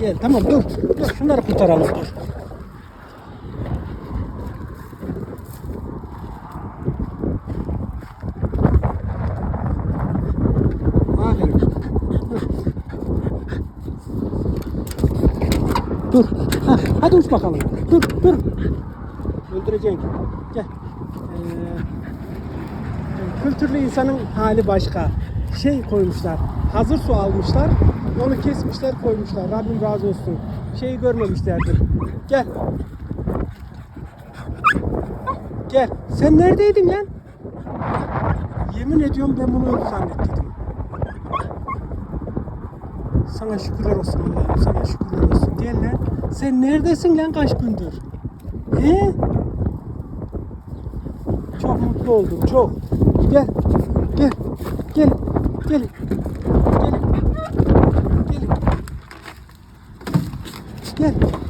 Gel tamam dur. Dur şunları kurtaralım dur. Aferin. Dur. Ha, hadi uç bakalım. Dur dur. Öldüreceksin. Gel. Ee, kültürlü insanın hali başka. Şey koymuşlar. Hazır su almışlar. Onu kesmişler koymuşlar. Rabbim razı olsun. Şeyi görmemişlerdir. Gel. Gel. Sen neredeydin lan? Yemin ediyorum ben bunu öldü zannettiydim. Sana şükürler olsun Allah'ım. Sana şükürler olsun. Gel lan. Sen neredesin lan kaç gündür? He? Çok mutlu oldum. Çok. Gel. Gel. Gel. Gel. Yeah.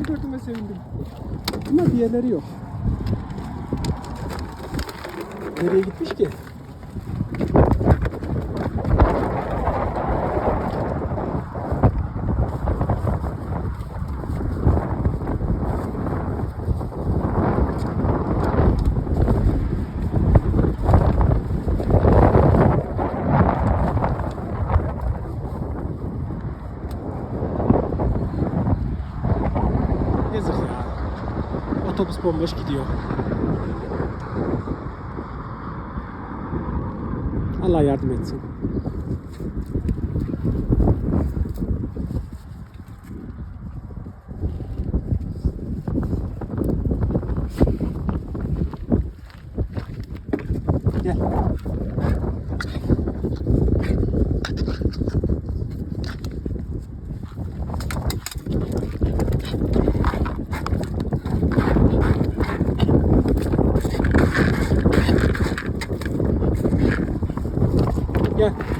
Seni gördüğüme sevindim. Ama diğerleri yok. Nereye gitmiş ki? Yazık ya. Otobüs bomboş gidiyor. Allah yardım etsin. Gel. сьогодні.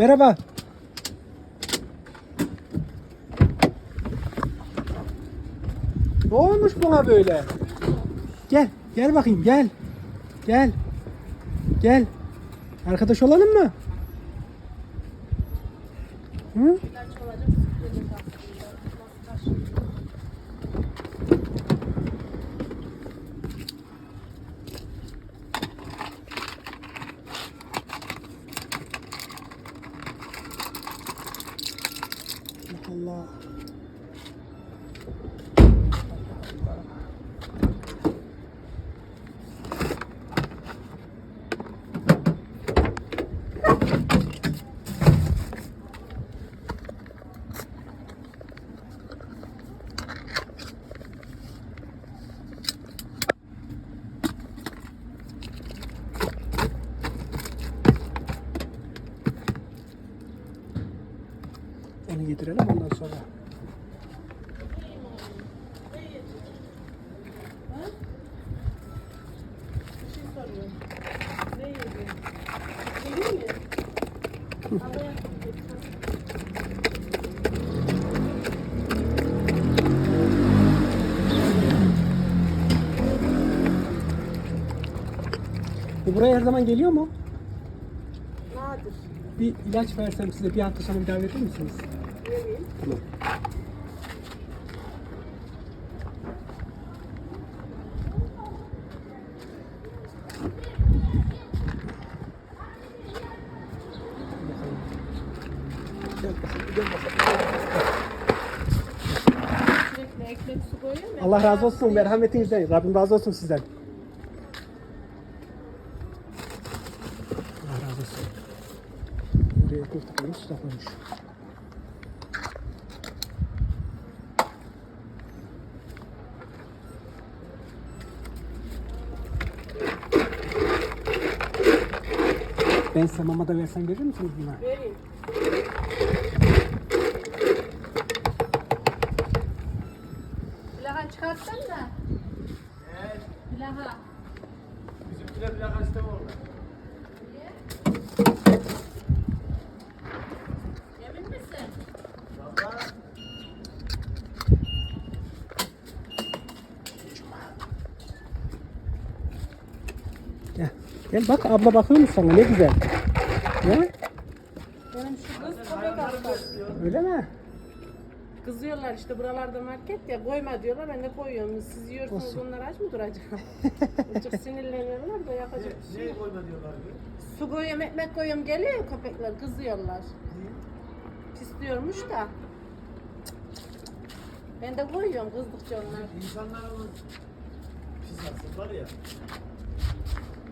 Merhaba. Ne olmuş buna böyle? Gel, gel bakayım, gel. Gel. Gel. Arkadaş olalım mı? Hı? 了 Onu yedirelim ondan sonra. Bu buraya her zaman geliyor mu? Nadir. Bir ilaç versem size bir hafta sonra bir daha verir misiniz? Allah razı olsun merhametinizden. Rabbim razı olsun sizden. Allah razı olsun. Buraya ekmek de koymuş, su da koymuş. Ben size mama da versem verir misiniz buna? Vereyim. Plaha çıkartsan da. Plaha. Bizimkiler plaka istemiyorlar. Emin misin? Valla Gel. Gel bak abla bakıyor musun sana ne güzel. Ne? Benim şu kız köpek hastası. Öyle mi? Kızıyorlar işte buralarda market ya koyma diyorlar ben de koyuyorum. Siz yiyorsunuz Olsun. onlar aç mı duracak? Çok sinirleniyorlar da yapacak bir şey ne yok. koyma diyorlar ki? Su koyuyorum ekmek koyuyorum geliyor ya köpekler kızıyorlar. Pisliyormuş da. Ben de koyuyorum kızdıkça onlar. İnsanların pis asıl var ya.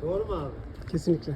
Doğru mu abi? Kesinlikle.